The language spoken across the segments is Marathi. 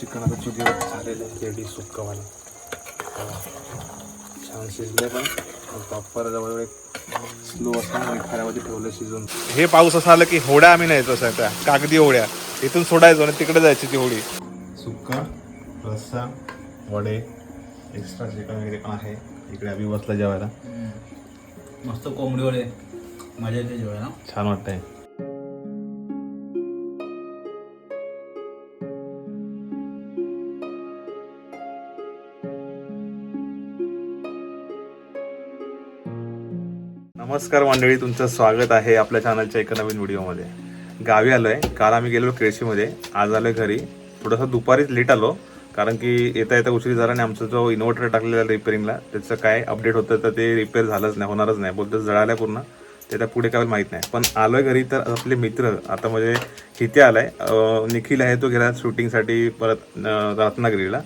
चिकन आता चुलीवर झालेलं आहे रेडी सुक्कावाला छान शिजले पण. प्रॉपर जवळ स्लो असल्यामुळे खऱ्यामध्ये ठेवलं शिजून. हे पाऊस असा आला की होड्या आम्ही नाही तसं त्या कागदी होड्या. इथून सोडायचो आणि तिकडे जायची ती होडी. सुक्का रस्सा वडे एक्स्ट्रा चिकन वगैरे पण आहे. इकडे आम्ही बसला जेवायला. मस्त कोंबडी वडे. मजा येते जेवायला. छान वाटतंय. नमस्कार मंडळी तुमचं स्वागत आहे आपल्या चॅनलच्या एका नवीन व्हिडिओमध्ये गावी आलोय. काल आम्ही गेलो केळशीमध्ये. आज आलोय घरी. थोडंसं दुपारीच लेट आलो कारण की येता येता उशिरी झाला आणि आमचा जो इन्व्हर्टर टाकलेला रिपेअरिंगला त्याचं काय अपडेट होतं तर ते रिपेअर झालंच नाही होणारच नाही. बोलतो जळालं पूर्ण. ते आता पुढे काय माहीत नाही. पण आलोय घरी तर आपले मित्र आता म्हणजे इथे आलाय. आहे निखिल आहे तो गेला शूटिंगसाठी परत रत्नागिरीला.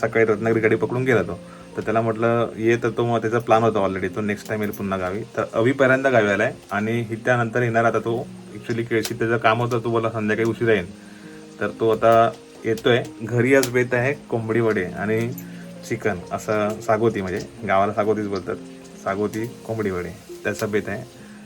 सकाळी रत्नागिरी गाडी पकडून गेला तो. तर त्याला म्हटलं ये तर तो मग त्याचा प्लॅन होता ऑलरेडी तो नेक्स्ट टाइम येईल पुन्हा गावी. तर अभि पहिल्यांदा गावी आलाय आणि त्यानंतर येणार आता तो. ॲक्च्युली केळशी त्याचं काम होतं तो बोला संध्याकाळी उशिरा येईल तर तो आता येतोय. घरी आज बेत आहे कोंबडी वडे आणि चिकन असं सागोती म्हणजे गावाला सागोतीच बोलतात. सागोती कोंबडी वडे त्याचा बेत आहे.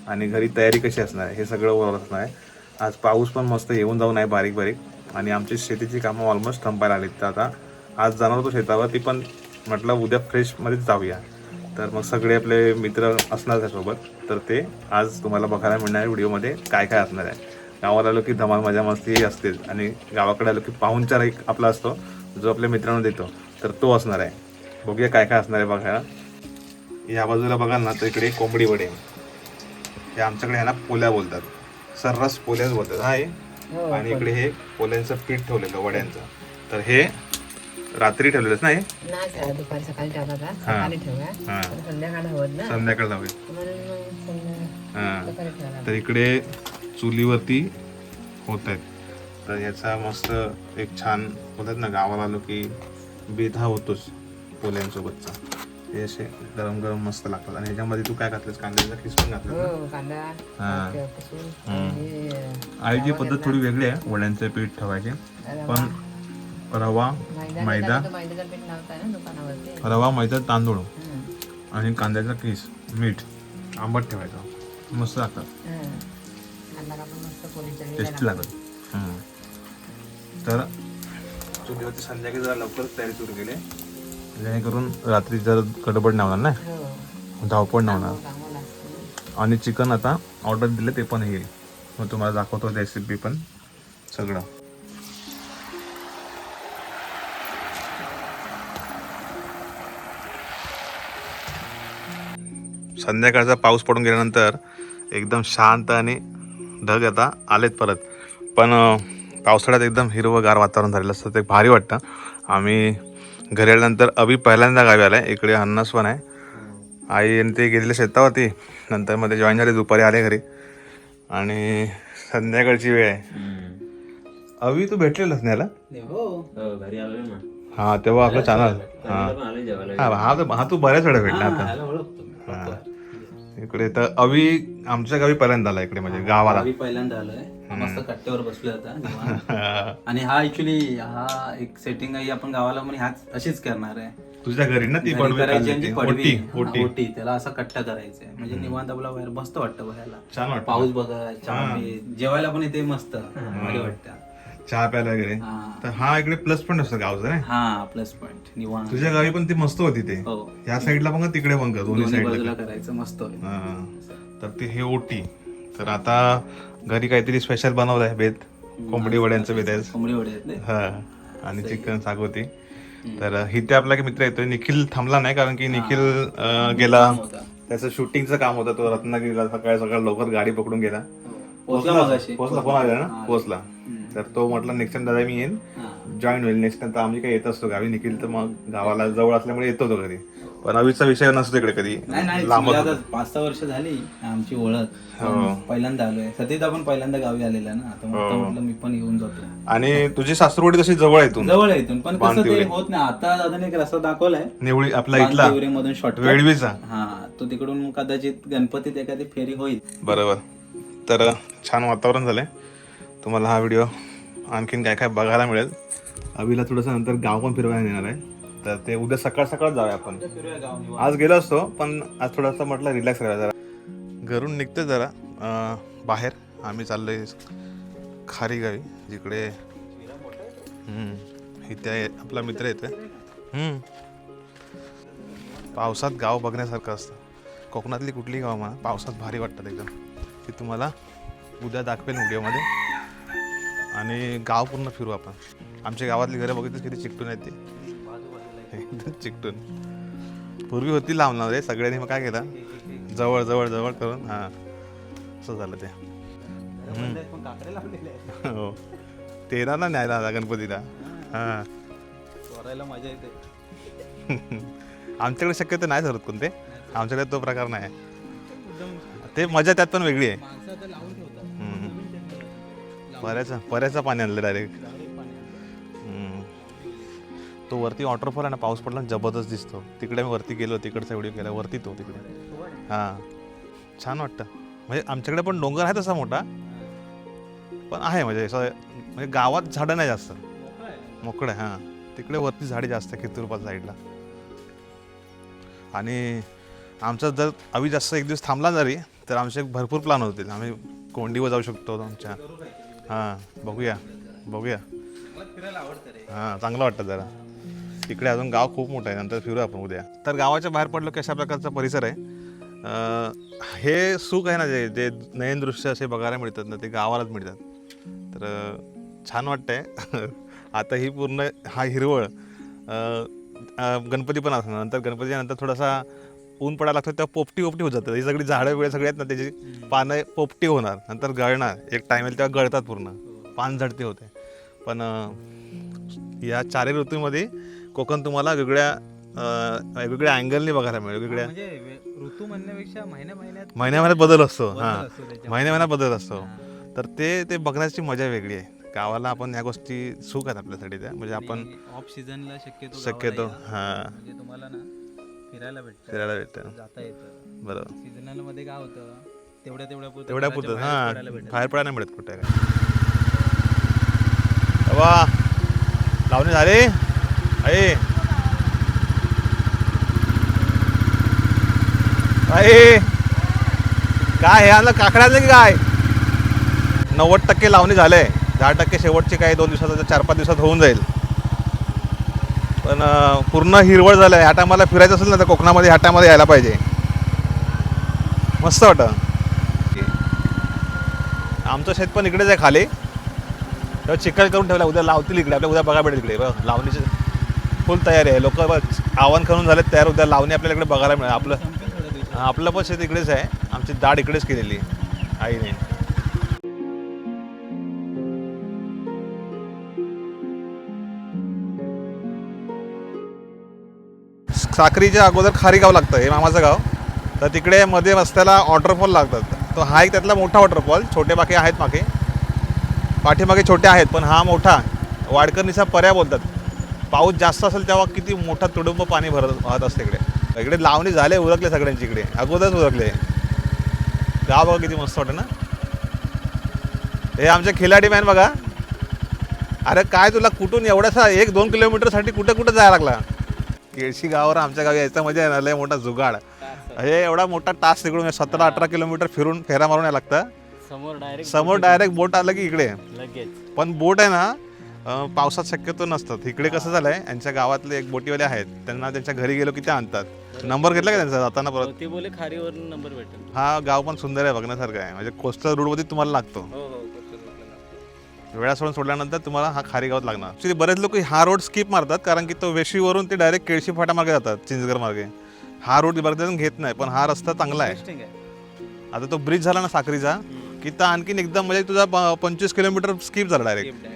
आणि घरी तयारी कशी असणार आहे हे सगळं ओव्हरऑल असणार आहे. आज पाऊस पण मस्त येऊन जाऊन आहे बारीक बारीक आणि आमची शेतीची कामं ऑलमोस्ट थांबायला आलीत तर आता आज जाणार होतो शेतावर ती पण म्हटलं उद्या फ्रेशमध्येच जाऊया. तर मग सगळे आपले मित्र असणार त्यासोबत. तर ते आज तुम्हाला बघायला मिळणार आहे व्हिडिओमध्ये काय काय असणार आहे. गावाला आलो की धमाल मजा मस्ती असतेच. आणि गावाकडे आलो की पाहुणचार एक आपला असतो जो आपल्या मित्रांना देतो. तर तो असणार आहे. बघूया काय काय असणार आहे बघायला. या बाजूला बघाल ना तर इकडे कोंबडी वडे. हे आमच्याकडे ह्याला पोल्या बोलतात. सर्रास पोल्याच बोलतात. हा हे. आणि इकडे हे पोल्यांचं पीठ ठेवलेलं वड्यांचं. तर हे रात्री ठेवलेलंच नाही? नाही सर दुपारी सकाळी ठेवला का सकाळी ठेवूया. हा. पण संध्याकाळ हवं ना? संध्याकाळ जाऊया म्हणून मग संध्या- हा. दुपारी ठेवला तर इकडे चुलीवरती होत आहेत. तर याचा मस्त एक छान बोलतात ना गावाला आलो की बेत हा होतोच पोल्यांसोबतचा. हे असे गरम गरम मस्त लागतात. आणि ह्याच्यामध्ये तू काय घातलंस? कांद्याचा खिस पण घातलं हो कांदा हा. ते किसून हम्म. हे आईची पद्धत थोडी वेगळी आहे वड्यांचं पीठ ठेवायचे. पण रवा मैदा मैदा मैदा. मैद्याचं पीठ लावताय ना दुकानावरती. रवा मैदा तांदूळ. आणि कांद्याचा किस मीठ आंबट ठेवायचं. मस्त लागतात. हम्म. कांदा कापून मस्त पोळीच्या टेस्टी लागत हम्म. तर चुलीवरती संध्याकाळी जरा लवकर तयारी सुरू केली. जेणेकरून रात्री जर गडबड नाही होणार हो. ना धावपळ नाही होणार. आणि चिकन आता ऑर्डर दिले ते पण येईल मग तुम्हाला दाखवतो रेसिपी पण सगळं. संध्याकाळचा पाऊस पडून गेल्यानंतर एकदम शांत आणि ढग आता आलेत परत. पण पावसाळ्यात एकदम हिरवंगार वातावरण झालेलं असतं ते भारी वाटतं. आम्ही घरी आल्यानंतर अभि पहिल्यांदा गावी आलाय इकडे हन्नास पण आहे. आई आणि ते गेलेले शेतावरती नंतर मध्ये जॉईन झाले दुपारी आले घरी. आणि संध्याकाळची वेळ आहे. अभि तू भेटलेलंच नाही हो. घरी आलोय ना. हा तेव्हा आपलं चॅनल हा. हा हा तर- हा तू बऱ्याच वेळा भेटला आता. हा. इकडे तर अभि आमच्या गावी पहिल्यांदा आला इकडे म्हणजे गावाला. गावी पहिल्यांदा आलोय. हा मस्त कट्ट्यावर बसलोय आता निवांत. आणि हा ऍक्च्युली हा एक सेटिंग आहे आपण गावाला म्हणजे ह्याच अशीच करणार आहे. तुझ्या घरी ना ती घरी पडवी करायची चालली आणि ती ती. पडवी. ओटी हा, ओटी. ओटी. त्याला असा कट्टा करायचा आहे. म्हणजे निवांत आपला बाहेर मस्त वाटतं बघायला. छान वाटतं. पाऊस बघा चहा पे- जेवायला पण इथे मस्त. भारी वाटतं. चहा प्यायला वगैरे. हा. तर हा इकडे प्लस पॉईंट असतो गावचा रे हा प्लस पॉइंट. निवांत. तुझ्या गावी पण ती मस्त होती ते. हो. या साईडला पण का तिकडे पण का? दोन्ही दोन्ही साईडला बाजूला करायचं मस्त होईल. हा. तर ते हे ओटी. तर आता घरी काहीतरी स्पेशल बनवलं आहे बेत कोंबडी वड्यांचं बेत आहे. कोंबडी वडे आहेत ना? हा. आणि चिकन सागवती. तर इथे आपला एक मित्र येतोय निखिल थांबला नाही कारण की निखिल अं, गेला. त्याचं शूटिंगचं काम होतं तो रत्नागिरीला सकाळी सकाळ लवकर गाडी पकडून गेला. पोहोचला. मगाशी. पोहोचला. फोन आला ना? हा. पोहोचला. तर तो म्हटला नेक्स्ट टाइम दादा मी येईन. जॉईन होईल. नेक्स्ट टाइम तर आम्ही काय येत असतो गावी निखिल तर मग गावाला जवळ असल्यामुळे येतो तो घरी. पण अवीचा विषय नसतो इकडे कधी. लांब पाच सहा वर्ष झाली आमची ओळख. हो. पहिल्यांदा आलोय. सतीत आपण पहिल्यांदा गावी आलेला ना. आता हो. म्हटलं मी पण येऊन जातो. आणि तुझी सासरवाडी तशी जवळ आहे इथून? जवळ आहे इथून. पण कसं. ते होत नाही. आता दादाने एक रस्ता दाखवलाय. निवळी आपला इथला. मधून शॉर्टकट वेळवीचा हा. तो तिकडून कदाचित गणपतीत एखादी फेरी होईल. बरोबर. तर छान वातावरण झालंय. तुम्हाला हा व्हिडिओ आणखीन काय काय बघायला मिळेल. अभिला थोडंसं नंतर गाव पण फिरवायला येणार आहे. तर ते उद्या सकाळ सकाळ जाऊया आपण. आज गेलो असतो पण आज थोडंसं म्हटलं रिलॅक्स करायला जरा. घरून निघते जरा बाहेर. आम्ही चाललोय खारी गावी जिकडे इथे आहे, आपला मित्र येते हम्म. पावसात गाव बघण्यासारखं असतं. कोकणातली कुठली गाव म्हणा पावसात भारी वाटतात एकदम. ती तुम्हाला उद्या दाखवेल व्हिडिओमध्ये आणि गाव पूर्ण फिरू आपण. आमच्या गावातली घरं बघितली किती चिकटून आहेत ती? एकदम चिकटून. पूर्वी होती लांब लांब रे सगळ्यांनी मग काय केलं? जवळ जवळ जवळ करून हां. असं झालं ते. हो. तेरा ना न्यायला आला गणपतीला. हां. मजा येते. आमच्याकडे शक्यतो नाही धरत कोणते आमच्याकडे तो प्रकार नाही. ते मजा त्यात पण वेगळी आहे. माणसं आता पाणी आणलं डायरेक्ट तो वरती वॉटरफॉल आहे ना पाऊस पडला जबरदस्त दिसतो. तिकडे मी वरती गेलो तिकडचा व्हिडिओ केला वरती तो तिकडे. हां. छान वाटतं. म्हणजे आमच्याकडे पण डोंगर आहे तसा मोठा पण आहे म्हणजे असं म्हणजे गावात झाडं नाही जास्त. मोकळं आहे हां. तिकडे वरती झाडे जास्त आहे कित्तूरपाल साईडला आणि आमचा जर आम्ही जास्त एक दिवस थांबला जरी तर आमचे भरपूर प्लॅन होतील. आम्ही कोंडीवर जाऊ शकतो आमच्या. हां बघूया बघूया. फिरायला आवडतं रे हां चांगलं वाटतं जरा. तिकडे अजून गाव खूप मोठं आहे नंतर फिरू आपण उद्या. तर गावाच्या बाहेर पडलो की अशा प्रकारचा परिसर आहे? हे सुख आहे ना जे जे नयन दृश्य असे बघायला मिळतात ना ते गावालाच मिळतात. तर छान वाटतंय. आता ही पूर्ण हा हिरवळ. गणपती पण असणार नंतर गणपतीच्या नंतर थोडासा ऊन पडायला लागतो तेव्हा पोपटी पोपटी होत जातं. ही सगळी झाडं वेळ सगळी आहेत ना त्याची पानं पोपटी होणार नंतर गळणार. एक टाइम येईल तेव्हा गळतात पूर्ण. पान झडते होते. पण या चारही ऋतूमध्ये कोकण तुम्हाला वेगळ्या वेगवेगळ्या अँगलने बघायला मिळेल. वेगवेगळ्या म्हणजे ऋतू म्हणण्यापेक्षा महिन्या महिन्यात महिन्या महिन्यात बदल असतो. हां. महिन्या महिन्यात बदल असतो. तर ते ते बघण्याची मजा वेगळी आहे. गावाला आपण ह्या गोष्टी सुख आहेत आपल्यासाठी त्या. म्हणजे आपण ऑफ सीझनला शक्यतो शक्यतो या. हां. म्हणजे तुम्हाला ना फिरायला भेटतं. फिरायला भेटतं. जाता येतं. बरोबर. सीझनलमध्ये काय होतं? तेवढ्या तेवढ्या पुरतं तेवढ्या पुरतं. हां. बाहेर पडायला नाही मिळत कुठे बाबा लावणी झाली. आई. आई. काय हे आणलं? काकडा आणलं की काय? नव्वद टक्के लावणी झाले दहा टक्के शेवटचे काही दोन दिवसात चार पाच दिवसात होऊन जाईल. पण पूर्ण हिरवळ झालं आहे. ह्या टायमाला फिरायचं असेल ना तर कोकणामध्ये ह्या टायमाला यायला पाहिजे. मस्त वाटतं. आमचं शेत पण इकडेच आहे खाली. तेव्हा चिखल करून ठेवला. उद्या लावतील इकडे. आपल्या उद्या बघा भेटेल इकडे. बघ लावणीची फुल तयारी आहे. लोक आव्हान करून झाले तयार. उद्या लावणी आपल्याला इकडे बघायला मिळेल. आपलं आपलं पण शेत इकडेच आहे. आमची दाढ इकडेच केलेली आईने साखरीच्या अगोदर खारीगाव लागतं हे मामाचं गाव. तर तिकडे मध्ये रस्त्याला वॉटरफॉल लागतात. तो हा एक त्यातला मोठा वॉटरफॉल छोटे बाकी आहेत मागे. पाठीमागे छोटे आहेत पण हा मोठा. वाडकर्णीचा पर्याय बोलतात. पाऊस जास्त असेल तेव्हा किती मोठा तुडुंब पाणी भरत वाहत असते इकडे. इकडे लावणी झाले उरकले सगळ्यांची इकडे. अगोदरच उरकले. गाव बघा किती मस्त वाटतं ना. हे आमचे खिलाडी मॅन बघा. अरे काय तुला कुठून एवढासा एक दोन किलोमीटरसाठी कुठं कुठं जायला लागला? केळशी गावावर आमच्या गावी यायचा मजा आहे ना लय मोठा जुगाड. हे एवढा मोठा टास्क तिकडून सतरा अठरा किलोमीटर फिरून फेरा मारून यायला लागतं. समोर डायरेक्ट समोर डायरेक्ट बोट आलं की इकडे. लगेच. पण बोट आहे ना अं, पावसात शक्यतो नसतात. इकडे कसं झालंय यांच्या गावातले एक बोटीवाले आहेत त्यांना त्यांच्या घरी गेलो की ते आणतात. नंबर घेतला का त्यांचा जाताना परत? ते बोले खारीवरून नंबर भेटेल. हा गाव पण सुंदर आहे बघण्यासारखं आहे. म्हणजे कोस्टल रोडमध्ये तुम्हाला लागतो. हो हो. वेळा सोडून सोडल्यानंतर तुम्हाला हा खारी गावात लागणार ऍक्च्युली बरेच लोक हा रोड स्किप मारतात कारण की तो वेशीवरून ते डायरेक्ट केळशी फाटा मार्गे जातात चिंचगड मार्गे. हा रोड बरेच जण घेत नाही पण हा रस्ता चांगला आहे. आता तो ब्रिज झाला ना साखरीचा की तर आणखीन एकदम म्हणजे तुझा पंचवीस किलोमीटर स्किप झाला डायरेक्ट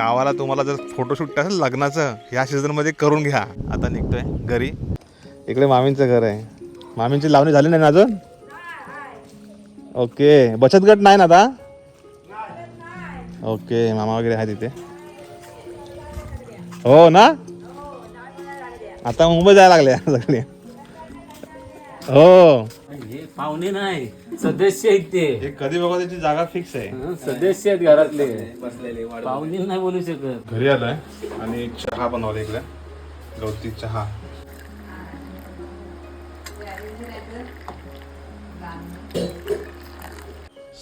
गावाला तुम्हाला जर फोटोशूट असेल लग्नाचं ह्या सीझनमध्ये करून घ्या. आता निघतोय घरी. इकडे मामींचं घर आहे. मामींची लावणी झाली नाही ना अजून? ओके. बचत गट नाही ना आता? ओके. मामा वगैरे आहे तिथे हो ना? आता मुंबई जायला लागले सगळे. हो. हे पाहुणे नाही सदस्य आहेत ते. हे कधी बघा त्याची जागा फिक्स आहे. हं, सदस्य आहेत घरातले. बसलेले वाढ पाहुणे नाही बोलू शकत. घरी आलोय आणि चहा बनवला इकडे. गवती चहा.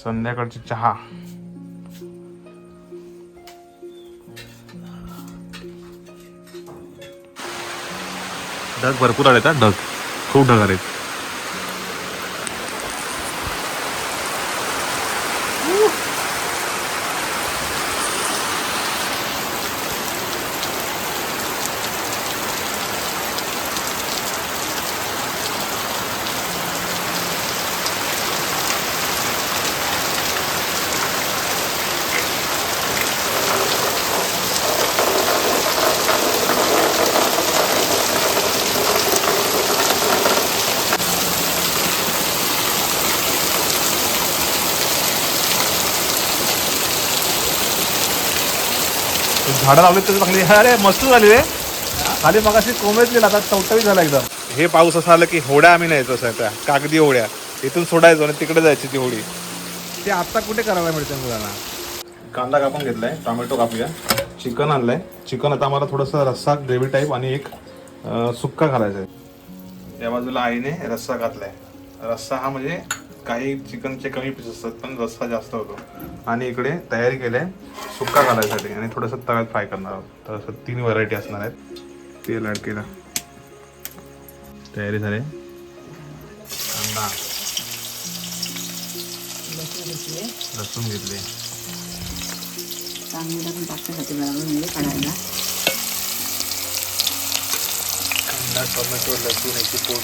संध्याकाळची चहा. ढग भरपूर आलेत हा ढग. खूप ढग आलेत. झाडं लावली तर चांगली अरे मस्त झाली रे. खाली मग अशी गेला आता चौटावी झाला एकदम. हे पाऊस असं आलं की होड्या आम्ही न्यायचो त्या कागदी होड्या. इथून सोडायचो आणि तिकडे जायची ती होडी. ते आता कुठे करायला मिळते मुलांना? कांदा कापून घेतलाय टोमॅटो कापूया. चिकन आणलंय. चिकन आता आम्हाला थोडंसं रस्सा ग्रेव्ही टाईप आणि एक सुक्का घालायचा आहे या बाजूला आईने रस्सा घातलाय. रस्सा हा म्हणजे काही चिकनचे कमी पीस असतात पण रस्सा जास्त होतो. आणि इकडे तयारी केलं आहे सुक्का घालायसाठी. आणि थोडंसं तव्यात फ्राय करणार आहोत. तर असं तीन व्हरायटी असणार आहेत. तेल ॲड केलं. तयारी झाली. कांदा. लसूण घेतले. लसूण टाकण्यासाठी बरोबर म्हणजे काढायला कांदा टोमॅटो लसूण याची पोट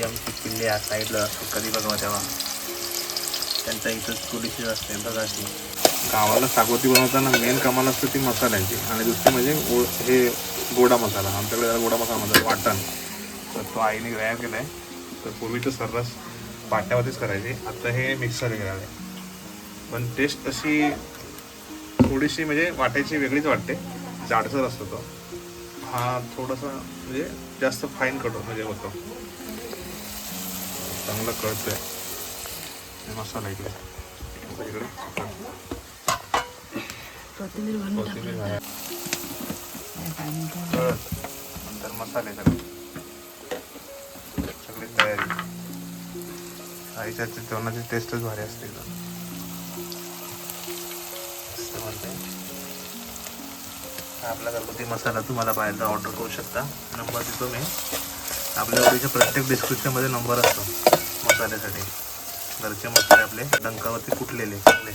ही आमची किल्ले या साईडला असतो कधी बघा तेव्हा. त्यांचा इथं थोडीशी असते बघा ती गावाला सागवती बनवताना मेन कमाल असते ती मसाल्यांची. आणि दुसरी म्हणजे ओ- हे गोडा मसाला. आमच्याकडे जरा गोडा मसाला म्हणतात वाटण. तर तो आईने तयार केला आहे तर पूर्वी तर सर्रास पाट्यावरतीच करायची. आता हे मिक्सर आहे पण टेस्ट तशी थोडीशी म्हणजे वाटायची वेगळीच वाटते. जाडसर असतो तो. हा थोडासा म्हणजे जास्त फाईन कट म्हणजे होतो. चांगलं कळतोय. हे मसाला इकडे. कोथिंबीर कोथिंबीर हळद नंतर मसाले सगळे. सगळी तयारी. आईच्या जेवणाची टेस्टच भारी असते एकदम. आपला घरगुती मसाला तुम्हाला बाहेर ऑर्डर करू शकता. नंबर देतो मी. आपल्या प्रत्येक डिस्क्रिप्शनमध्ये नंबर असतो. मसाल्यासाठी घरचे मसाले आपले डंकावरती कुठलेले. चांगले.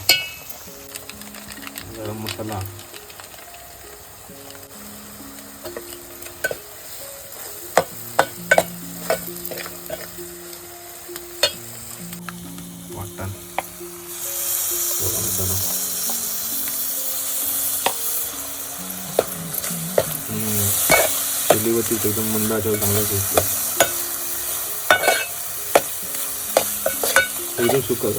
गरम मसाला. वाटण. गोडा एकदम मंद आचेवर चांगला शिजतो एकदम सुकं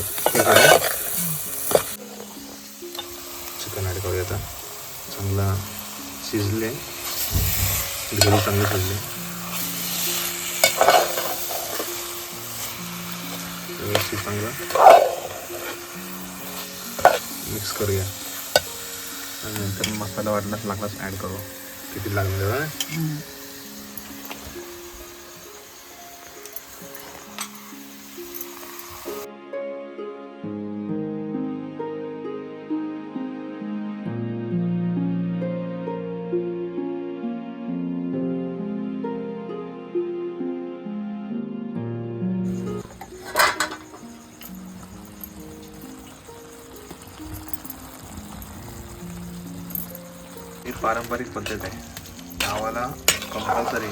चिकन ॲड करूया आता चांगला शिजले ग्रेव्ही चांगली शिजली व्यवस्थित चांगलं मिक्स करूया आणि नंतर मसाला वाटलाच लागलाच ॲड करू किती लागणार पारंपरिक पद्धत आहे. गावाला कंपल्सरी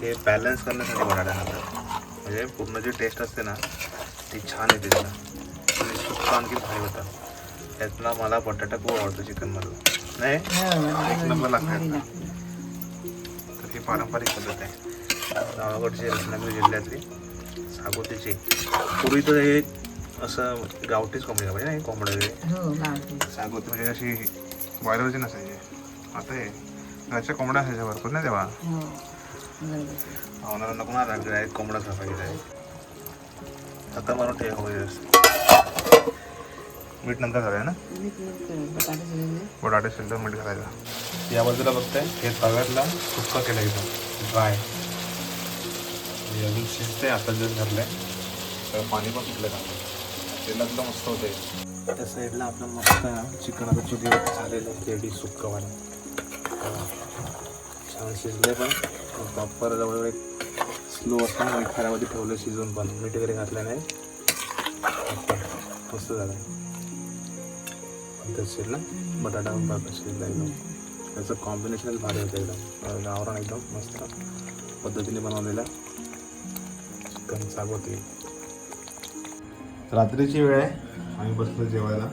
हे बॅलन्स करण्यासाठी बनवल्या जातात म्हणजे पूर्ण जी टेस्ट असते ना ती छान येते त्याला. आणि सुक्का आणखी भारी होता. त्यातला मला बटाटा खूप आवडतो चिकनमधला नाही हो, एक नंबर लागतं. भारी लागतं. तर ही पारंपरिक पद्धत आहे. गावाकडची रत्नागिरी जिल्ह्यातली सागोतीची. पूर्वी तर हे असं गावठीच कोंबडी का पाहिजे कोंबड्या वगैरे. हो सागोती म्हणजे अशी बॉयलरची नसायची. आता हे घरच्या कोंबड्या असायच्या भरपूर ना तेव्हा? हो. पाहुणाऱ्यांना कोणा लागले आहेत कोंबडा सापायचे आहे आता मारून ठेवा मीठ नंतर घालाय ना? बटाटे शिल्लक मीठ घालायचं. या बाजूला बघताय हे तव्यातला सुक्का केलं एकदम ड्राय. हे अजून शिजते आता जर धरलंय तर पाणी पण सुटलं का तेलातलं मस्त होते त्या साईडला आपलं मस्त चिकन आता चुलीवर झालेलं आहे रेडी सुक्कावाला. छान शिजले पण. प्रॉपर जवळजवळ एक स्लो असताना मिठाऱ्यामध्ये ठेवलं शिजवून पण. मीठ वगैरे घातलं नाही. मस्त झालं आहे ना? बटाटा पण बाबा शिजला एकदम. त्याचं कॉम्बिनेशनच भारी होतं एकदम. गावरान एकदम मस्त पद्धतीने बनवलेला. चिकन सागोती रात्रीची वेळ आहे. आम्ही बसलो जेवायला.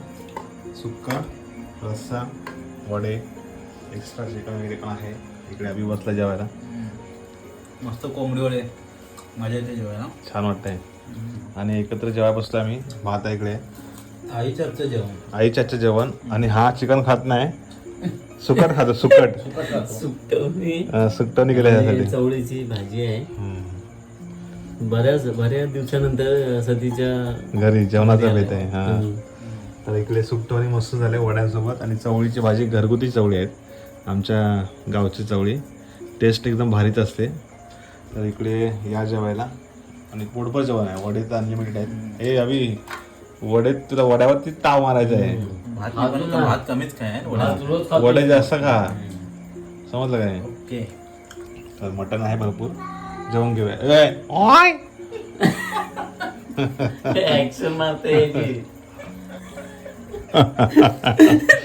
सुक्का रस्सा वडे एक्स्ट्रा चिकन वगैरे पण आहे इकडे आम्ही बसला जेवायला. मस्त कोंबडी वडे मजा येते जेवायला. छान वाटतंय. आणि एकत्र जेवायला बसलो आम्ही भात आहे इकडे. आईच्या हातचं जेवण. आईच्या आजचं जेवण. आणि हा चिकन खात नाही. सुकट खातो सुकट. सुकटवणी. अं, सुकटवणी केलं यासाठी चवळीची भाजी आहे. बऱ्याच बऱ्याच दिवसानंतर सतीच्या घरी जेवणाचा बेत आहे हा. तर इकडे सुकटवणी मस्त झाले वड्यांसोबत. आणि चवळीची भाजी घरगुती चवळी आहेत. आमच्या गावची चवळी. टेस्ट एकदम भारीच असते. तर इकडे या जेवायला. आणि पोटभर जेवण आहे. वडे तर अनलिमिटेड आहेत. ए अभि वडे तुला वड्यावरती ताव मारायचा आहे. भात कमीच काय. वडे जास्त खा. समजलं काय ओके. तर मटण आहे भरपूर. जेवण घेऊया.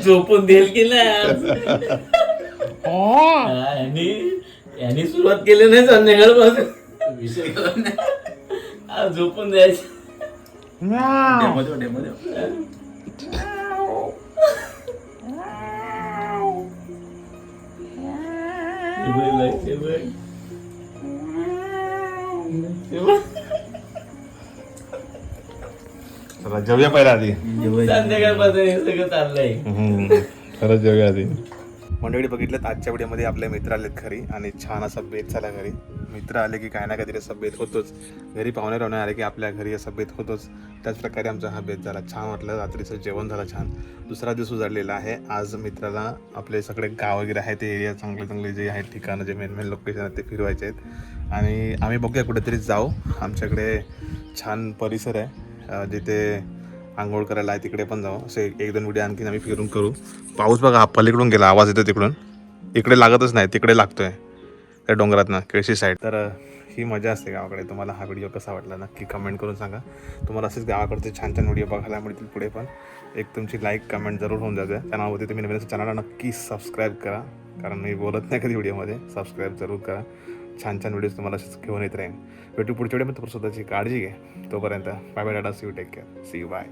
झोपून देईल की नाही? हा, यांनी यांनी सुरुवात केली नाही संध्याकाळपासून विषय नाही. आज झोपून द्यायचं डेमो. हे. चला जेवूया पहिला आधी संध्याकाळपासून हे सगळं चाललंय खरंच जेवूया आधी मंडळी बघितलं आजच्या व्हिडिओमध्ये आपले मित्र आलेत घरी आणि छान असा बेत झाला घरी. मित्र आले की काय ना काहीतरी असा बेत होतोच. घरी पाहुणे राहणे आले की आपल्या घरी असा बेत होतोच. त्याच प्रकारे आमचा हा बेत झाला. छान वाटलं रात्रीचं जेवण झालं छान. दुसरा दिवस उजाडलेला आहे. आज मित्राला आपले सगळे गाव वगैरे आहे ते एरिया चांगले चांगले जे आहेत ठिकाणं जे मेन मेन लोकेशन आहेत ते फिरवायचे आहेत. आणि आम्ही बघूया कुठेतरी जाऊ. आमच्याकडे छान परिसर आहे. जिथे आंघोळ करायला आहे तिकडे पण जाऊ. असे एक दोन व्हिडिओ आणखीन आम्ही फिरून करू. पाऊस बघा हा पलीकडून गेला आवाज येतो तिकडून. इकडे लागतच नाही तिकडे लागतोय. त्या डोंगरातनं केळशी साईड तर ही मजा असते गावाकडे. तुम्हाला हा व्हिडिओ कसा वाटला नक्की कमेंट करून सांगा. तुम्हाला असेच गावाकडचे छान छान व्हिडिओ बघायला मिळतील पुढे पण. एक तुमची लाईक कमेंट जरूर होऊन जाते. चॅनलवरती तुम्ही नवीन चॅनलला नक्की सबस्क्राईब करा. कारण मी बोलत नाही कधी व्हिडिओमध्ये सबस्क्राईब जरूर करा. छान छान व्हिडिओज तुम्हाला असेच घेऊन येत राहीन. भेटू पुढच्या व्हिडिओमध्ये स्वतःची काळजी घे. तोपर्यंत bye bye data see you take care see you bye